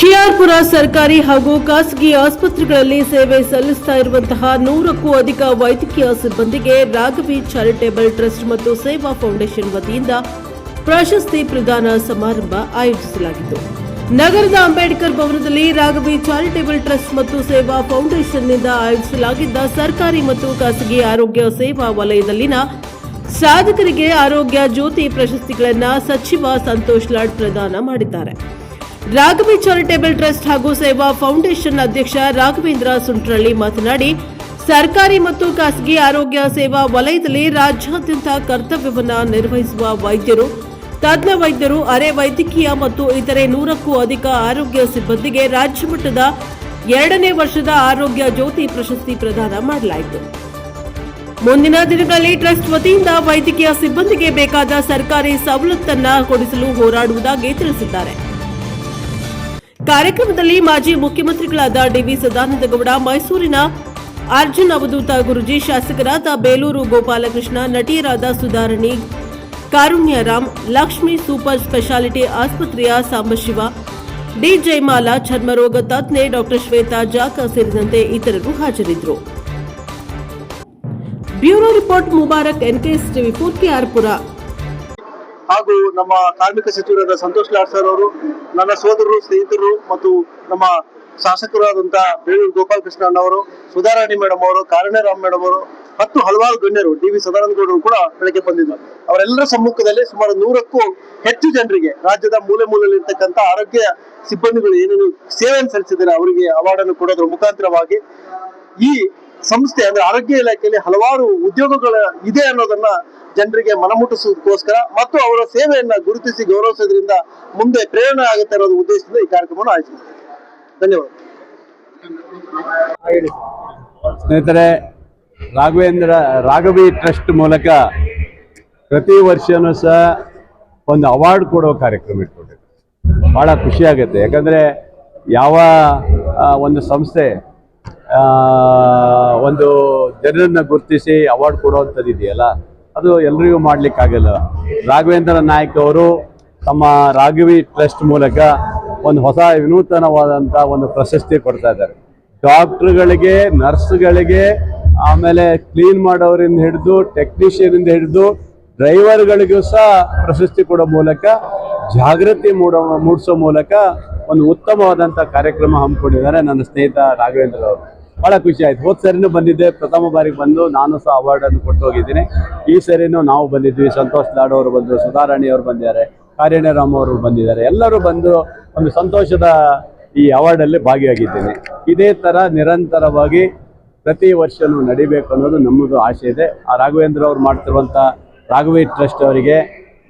ಕೆಆರ್ಪುರ ಸರ್ಕಾರಿ ಹಾಗೂ ಖಾಸಗಿ ಆಸ್ಪತ್ರೆಗಳಲ್ಲಿ ಸೇವೆ ಸಲ್ಲಿಸ್ತಾ ಇರುವಂತಹ ನೂರಕ್ಕೂ ಅಧಿಕ ವೈದ್ಯಕೀಯ ಸಿಬ್ಬಂದಿಗೆ ರಾಘವಿ ಚಾರಿಟೇಬಲ್ ಟ್ರಸ್ಟ್ ಮತ್ತು ಸೇವಾ ಫೌಂಡೇಶನ್ ವತಿಯಿಂದ ಪ್ರಶಸ್ತಿ ಪ್ರದಾನ ಸಮಾರಂಭ ಆಯೋಜಿಸಲಾಗಿತ್ತು. ನಗರದ ಅಂಬೇಡ್ಕರ್ ಭವನದಲ್ಲಿ ರಾಘವಿ ಚಾರಿಟೇಬಲ್ ಟ್ರಸ್ಟ್ ಮತ್ತು ಸೇವಾ ಫೌಂಡೇಶನ್ನಿಂದ ಆಯೋಜಿಸಲಾಗಿದ್ದ ಸರ್ಕಾರಿ ಮತ್ತು ಖಾಸಗಿ ಆರೋಗ್ಯ ಸೇವಾ ವಲಯದಲ್ಲಿನ ಸಾಧಕರಿಗೆ ಆರೋಗ್ಯ ಜ್ಯೋತಿ ಪ್ರಶಸ್ತಿಗಳನ್ನು ಸಚಿವ ಸಂತೋಷ್ ಲಾಡ್ ಪ್ರದಾನ ಮಾಡಿದ್ದಾರೆ. ರಾಘವಿ ಚಾರಿಟೇಬಲ್ ಟ್ರಸ್ಟ್ ಹಾಗೂ ಸೇವಾ ಫೌಂಡೇಶನ್ ಅಧ್ಯಕ್ಷ ರಾಘವೇಂದ್ರ ಸುಂಟ್ರಳ್ಳಿ ಮಾತನಾಡಿ, ಸರ್ಕಾರಿ ಮತ್ತು ಖಾಸಗಿ ಆರೋಗ್ಯ ಸೇವಾ ವಲಯದಲ್ಲಿ ರಾಜ್ಯಾದ್ಯಂತ ಕರ್ತವ್ಯವನ್ನು ನಿರ್ವಹಿಸುವ ವೈದ್ಯರು, ತಜ್ಞ ವೈದ್ಯರು, ಅರೆ ವೈದ್ಯಕೀಯ ಮತ್ತು ಇತರೆ ನೂರಕ್ಕೂ ಅಧಿಕ ಆರೋಗ್ಯ ಸಿಬ್ಬಂದಿಗೆ ರಾಜ್ಯ ಮಟ್ಟದ ಎರಡನೇ ವರ್ಷದ ಆರೋಗ್ಯ ಜ್ಯೋತಿ ಪ್ರಶಸ್ತಿ ಪ್ರದಾನ ಮಾಡಲಾಯಿತು. ಮುಂದಿನ ದಿನಗಳಲ್ಲಿ ಟ್ರಸ್ಟ್ ವತಿಯಿಂದ ವೈದ್ಯಕೀಯ ಸಿಬ್ಬಂದಿಗೆ ಬೇಕಾದ ಸರ್ಕಾರಿ ಸವಲತ್ತನ್ನು ಕೊಡಿಸಲು ಹೋರಾಡುವುದಾಗಿ ತಿಳಿಸಿದ್ದಾರೆ. ಕಾರ್ಯಕ್ರಮದಲ್ಲಿ ಮಾಜಿ ಮುಖ್ಯಮಂತ್ರಿಗಳಾದ ಡಿವಿ ಸದಾನಂದಗೌಡ, ಮೈಸೂರಿನ ಅರ್ಜುನ್ ಅವಧೂತ ಗುರುಜಿ ಶಾಸಕರಾದ ಬೇಲೂರು ಗೋಪಾಲಕೃಷ್ಣ, ನಟಿಯರಾದ ಸುಧಾರಣಿ ಕಾರುಣ್ಯರಾಮ್ ಲಕ್ಷ್ಮಿ ಸೂಪರ್ ಸ್ಪೆಷಾಲಿಟಿ ಆಸ್ಪತ್ರೆಯ ಸಾಂಬಶಿವ ಡಿ ಜಯಮಾಲಾ ಚರ್ಮರೋಗ ತಜ್ಞೆ ಡಾಕ್ಟರ್ ಶ್ವೇತಾ ಜಾಕ ಸೇರಿದಂತೆ ಇತರರು ಹಾಜರಿದ್ದರು. Bureau report Mubarak, NKS TV four KR Pura ಹಾಗೂ ನಮ್ಮ ಕಾರ್ಮಿಕ ಸಚಿವರಾದ ಸಂತೋಷ್ ಲಾಡ್ ಸರ್ ಅವರು, ನನ್ನ ಸೋದರರು, ಸ್ನೇಹಿತರು ಮತ್ತು ನಮ್ಮ ಶಾಸಕರಾದಂತ ಬೇಲೂರು ಗೋಪಾಲಕೃಷ್ಣ ಅವರು ಸುಧಾರಾಣಿ ಮೇಡಮ್ ಅವರು, ಕಾರಣರಾಮ್ ಮೇಡಮ್ ಅವರು ಮತ್ತು ಹಲವಾರು ಗಣ್ಯರು, ಡಿ ವಿ ಸದಾನಂದ ಗೌಡರು ಕೂಡ ಬೆಳಗ್ಗೆ ಬಂದಿದ್ದರು. ಅವರೆಲ್ಲರ ಸಮ್ಮುಖದಲ್ಲಿ ಸುಮಾರು ನೂರಕ್ಕೂ ಹೆಚ್ಚು ಜನರಿಗೆ ರಾಜ್ಯದ ಮೂಲೆ ಮೂಲೆಯಲ್ಲಿರ್ತಕ್ಕಂಥ ಆರೋಗ್ಯ ಸಿಬ್ಬಂದಿಗಳು ಏನೇನು ಸೇವೆಯನ್ನು ಸಲ್ಲಿಸಿದ್ದಾರೆ ಅವರಿಗೆ ಅವಾರ್ಡ್ ಅನ್ನು ಕೊಡೋದ್ರ ಮುಖಾಂತರವಾಗಿ ಈ ಸಂಸ್ಥೆ ಅಂದ್ರೆ ಆರೋಗ್ಯ ಇಲಾಖೆಯಲ್ಲಿ ಹಲವಾರು ಉದ್ಯೋಗಗಳ ಇದೆ ಅನ್ನೋದನ್ನ ಜನರಿಗೆ ಮನಮುಟ್ಟಿಸೋದಕ್ಕೋಸ್ಕರ ಮತ್ತು ಅವರ ಸೇವೆಯನ್ನ ಗುರುತಿಸಿ ಗೌರವಿಸೋದ್ರಿಂದ ಮುಂದೆ ಪ್ರೇರಣೆ ಆಗುತ್ತೆ ಅನ್ನೋದು ಉದ್ದೇಶದಿಂದ ಈ ಕಾರ್ಯಕ್ರಮವನ್ನು ಆಯೋಜಿಸಿದೆ ಧನ್ಯವಾದ. ಸ್ನೇಹಿತರೆ, ರಾಘವೇಂದ್ರ, ರಾಘವಿ ಟ್ರಸ್ಟ್ ಮೂಲಕ ಪ್ರತಿ ವರ್ಷನೂ ಸಹ ಒಂದು ಅವಾರ್ಡ್ ಕೊಡೋ ಕಾರ್ಯಕ್ರಮ ಇಟ್ಕೊಂಡಿದೆ ಭಾಳ ಖುಷಿ ಆಗುತ್ತೆ. ಯಾಕಂದರೆ ಯಾವ ಒಂದು ಸಂಸ್ಥೆ ಒಂದು ಜನರನ್ನ ಗುರುತಿಸಿ ಅವಾರ್ಡ್ ಕೊಡುವಂಥದ್ದು ಇದೆಯಲ್ಲ ಅದು ಎಲ್ರಿಗೂ ಮಾಡ್ಲಿಕ್ಕಾಗಲ್ಲ. ರಾಘವೇಂದ್ರ ನಾಯಕ್ ಅವರು ತಮ್ಮ ರಾಘವಿ ಟ್ರಸ್ಟ್ ಮೂಲಕ ಒಂದು ಹೊಸ ವಿನೂತನವಾದಂಥ ಒಂದು ಪ್ರಶಸ್ತಿ ಕೊಡ್ತಾ ಇದ್ದಾರೆ. ಡಾಕ್ಟ್ರುಗಳಿಗೆ, ನರ್ಸ್ಗಳಿಗೆ, ಆಮೇಲೆ ಕ್ಲೀನ್ ಮಾಡೋರಿಂದ ಹಿಡಿದು ಟೆಕ್ನಿಷಿಯನಿಂದ ಹಿಡಿದು, ಡ್ರೈವರ್ಗಳಿಗೂ ಸಹ ಪ್ರಶಸ್ತಿ ಕೊಡೋ ಮೂಲಕ, ಜಾಗೃತಿ ಮೂಡೋ, ಮೂಡಿಸೋ ಮೂಲಕ ಒಂದು ಉತ್ತಮವಾದಂಥ ಕಾರ್ಯಕ್ರಮ ಹಮ್ಮಿಕೊಂಡಿದ್ದಾರೆ ನನ್ನ ಸ್ನೇಹಿತ ರಾಘವೇಂದ್ರ ಅವರು. ಭಾಳ ಖುಷಿ ಆಯ್ತು. ಹೋದ್ ಸರಿನೂ ಬಂದಿದ್ದೆ. ಪ್ರಥಮ ಬಾರಿಗೆ ಬಂದು ನಾನು ಸಹ ಅವಾರ್ಡ್ ಅನ್ನು ಕೊಟ್ಟು ಹೋಗಿದ್ದೀನಿ. ಈ ಸರಿನೂ ನಾವು ಬಂದಿದ್ವಿ. ಸಂತೋಷ್ ಲಾಡ್ ಅವರು ಬಂದರು, ಸುಧಾರಾಣಿ ಅವರು ಬಂದಿದ್ದಾರೆ ಕಾರ್ಯಣರಾಮ್ ಅವರು ಬಂದಿದ್ದಾರೆ. ಎಲ್ಲರೂ ಬಂದು ಒಂದು ಸಂತೋಷದ ಈ ಅವಾರ್ಡಲ್ಲಿ ಭಾಗಿಯಾಗಿದ್ದೇನೆ. ಇದೇ ತರ ನಿರಂತರವಾಗಿ ಪ್ರತಿ ವರ್ಷನೂ ನಡಿಬೇಕು ಅನ್ನೋದು ನಮ್ಮದು ಆಸೆ ಇದೆ. ಆ ರಾಘವೇಂದ್ರ ಅವರು ಮಾಡ್ತಿರುವಂಥ ರಾಘವೇ ಟ್ರಸ್ಟ್ ಅವರಿಗೆ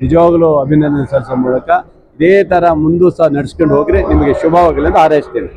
ನಿಜವಾಗ್ಲೂ ಅಭಿನಂದನೆ ಸಲ್ಲಿಸೋ ಮೂಲಕ ಇದೇ ತರ ಮುಂದೂ ಸಹ ನಡೆಸ್ಕೊಂಡು ಹೋಗ್ರಿ. ನಿಮಗೆ ಶುಭವಾಗಲಿ ಅಂತ ಹಾರೈಸ್ತೀನಿ.